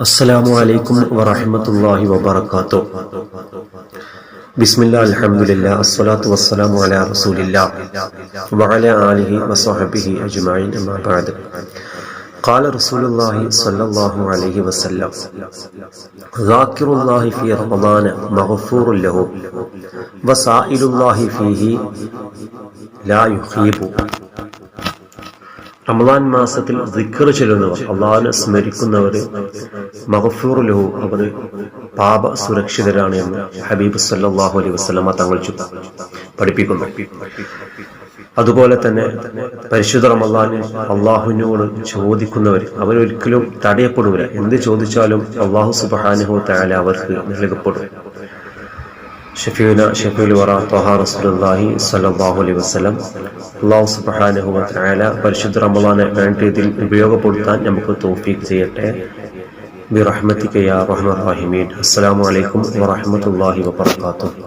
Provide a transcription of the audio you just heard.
السلام عليكم ورحمة الله وبركاته بسم الله الحمد لله الصلاة والسلام على رسول الله وعلى آله وصحبه أجمعين أما بعد قال رسول الله صلى الله عليه وسلم ذاكر الله في رمضان مغفور له وسائل الله فيه لا يخيب റമദാൻ മാസത്തിൽ ദിക്കർ ചെല്ലുന്നവർ അള്ളാഹിനെ സ്മരിക്കുന്നവർ മഹഫൂർ ലഹു അവർ പാപ സുരക്ഷിതരാണ് എന്ന് ഹബീബ് സല്ലാഹു അലൈഹി വസ്ലമ തങ്ങൾ പഠിപ്പിക്കുന്നു. അതുപോലെ തന്നെ പരിശുദ്ധ റമദാന് അള്ളാഹുവിനോട് ചോദിക്കുന്നവർ അവരൊരിക്കലും തടയപ്പെടൂല എന്ത് ചോദിച്ചാലും അള്ളാഹു സുബാനുഹു താല അവർക്ക് നൽകപ്പെടും. ഷഫീന ഷഫീൽ വറ തൊഹ റസൂലുള്ളാഹി സ്വല്ലല്ലാഹു അലൈഹി വസല്ലം. അള്ളാഹു സുബ്ഹാനഹു വ പരിശുദ്ധ റമലാനെ വേണ്ട രീതിയിൽ ഉപയോഗപ്പെടുത്താൻ നമുക്ക് തോഫീക്ക് ചെയ്യട്ടെ. ബിറഹ്മതിക യാ റഹ്മർ റഹിമീൻ. അസ്സലാമു അലൈക്കും വറഹ്മത്തുള്ളാഹി വബറകാതുഹു.